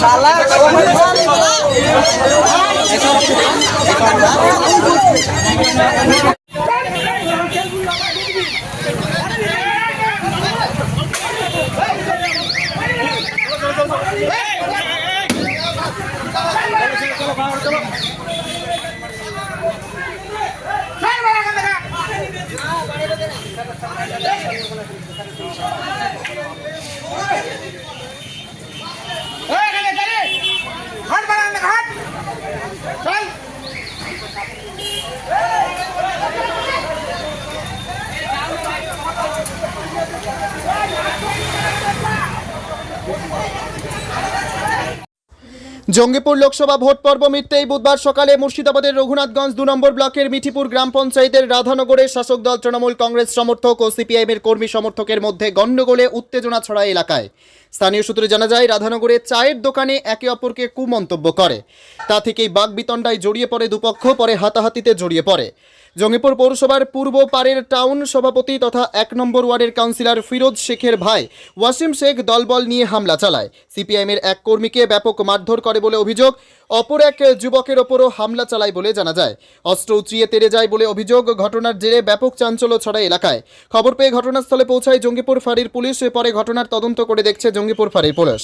Hey! Hey! Hey! Hey! Oh. Jangipur Lok Sabha vote পর্ব মিটতেই বুধবার সকালে মুর্শিদাবাদের রঘুনাথগঞ্জ দু নম্বর ব্লকের মিঠিপুর গ্রাম পঞ্চায়েতের রাধানগরে শাসক দল তৃণমূল কংগ্রেস সমর্থক ও সিপিআইএমের কর্মী সমর্থকের মধ্যে গণ্ডগোলে উত্তেজনা ছড়ায় এলাকায়। স্থানীয় সূত্রে জানা যায়, রাধানগরে চায়ের দোকানে একে অপরকে কুমন্তব্য করে। তা থেকেই বাগবিতণ্ডায় জড়িয়ে পড়ে দুপক্ষ, পরে হাতাহাতিতে জড়িয়ে পড়ে। জঙ্গিপুর পৌরসভার পূর্ব পাড়ের টাউন সভাপতি তথা এক নম্বর ওয়ার্ডের কাউন্সিলর ফিরোজ শেখের ভাই ওয়াসিম শেখ দলবল নিয়ে হামলা চালায়। সিপিআইএমের এক কর্মীকে ব্যাপক মারধর করে বলে অভিযোগ, অপর এক যুবকের ওপরও হামলা চালায় বলে জানা যায়। অস্ত্র উঁচিয়ে তেড়ে যায় বলে অভিযোগ, ঘটনার জেরে ব্যাপক চাঞ্চল্য ছড়ায় এলাকায়। খবর পেয়ে ঘটনাস্থলে পৌঁছায় জঙ্গিপুর ফাঁড়ির পুলিশ পরে ঘটনার তদন্ত করে দেখছে জঙ্গিপুর ফাঁড়ির police.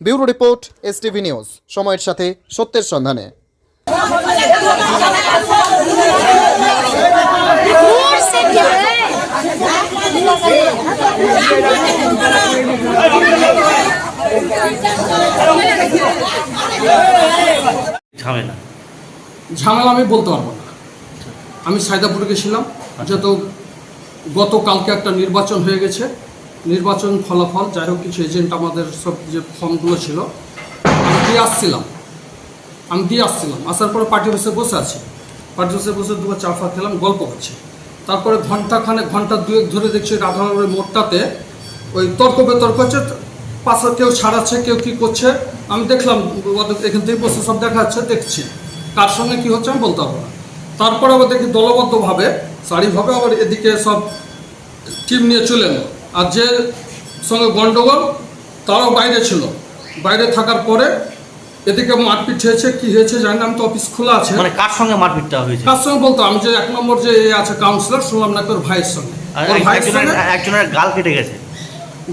Bureau report, STV news. সময়ের সাথে সত্যের সন্ধানে। ঝামেলা। ঝামেলা আমি বলতে পারব না। আমি সায়দাপুরে গেছিলাম যেহেতু গতকালকে একটা নির্বাচন হয়ে গেছে। নির্বাচন ফলাফল যাই হোক কিছু এজেন্ট আমাদের সব যে ফর্মগুলো ছিল আমি দিয়ে আসছিলাম। আমি দিয়ে আসছিলাম। আসার পরে পার্টি অফিসে বসে আছি। পার্টি অফিসে বসে দুবার চা ফা খেলাম, গল্প করছি। তারপরে ঘন্টাখানে ঘণ্টা দুয়েক ধরে দেখছি রাধানগরের মোড়টাতে ওই তর্ক বিতর্ক হচ্ছে, পাশে কেউ ছাড়াচ্ছে, কেউ কি করছে। আমি দেখলাম এখান থেকে বসে সব দেখা যাচ্ছে, দেখছি। কার সঙ্গে কী হচ্ছে আমি বলতে পারব না। তারপরে আবার দেখি দলবদ্ধভাবে, সারিভাবে আবার এদিকে সব টিম নিয়ে চলে এলো। আর যে সঙ্গে গণ্ডগোল, তারাও বাইরে ছিল। বাইরে থাকার পরে এদিকে মারপিট হয়েছে কি হয়েছে জানি না আমি তো অফিস খোলা আছে। মানে কার সঙ্গে মারপিটটা হয়েছে? কার সঙ্গে বলতো? আমি যে এক নম্বর যে আছে কাউন্সিলর শুনলাম নাকি ওর ভাইয়ের সঙ্গে। ওর ভাইয়ের একজনের সঙ্গে? একজনের গাল কেটে গেছে।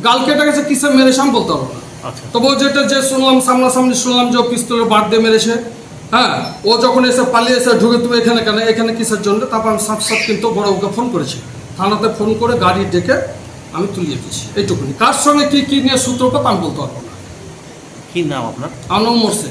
গাল কেটে গেছে কিসে মেরেছে আমি বলতে পারব না। আচ্ছা। তবে যেটা যে শুনলাম সামনাসামনি শুনলাম যে পিস্তলের বাদ দিয়ে মেরেছে। হ্যাঁ ও যখন এসে পালিয়ে এসে ঢুকে তুমি এখানে কেন? এখানে কিসের জন্য? তারপর আমি সাথে কিন্তু বড় ওকে ফোন করেছি। থানাতে ফোন করে গাড়ি ডেকে আমি তুলিয়ে দিয়েছি। এইটুকুনি। কার সঙ্গে কি কি নিয়ে সূত্রপাত আমি বলতে পারব না। কি নাম আপনার? নাম মোরসে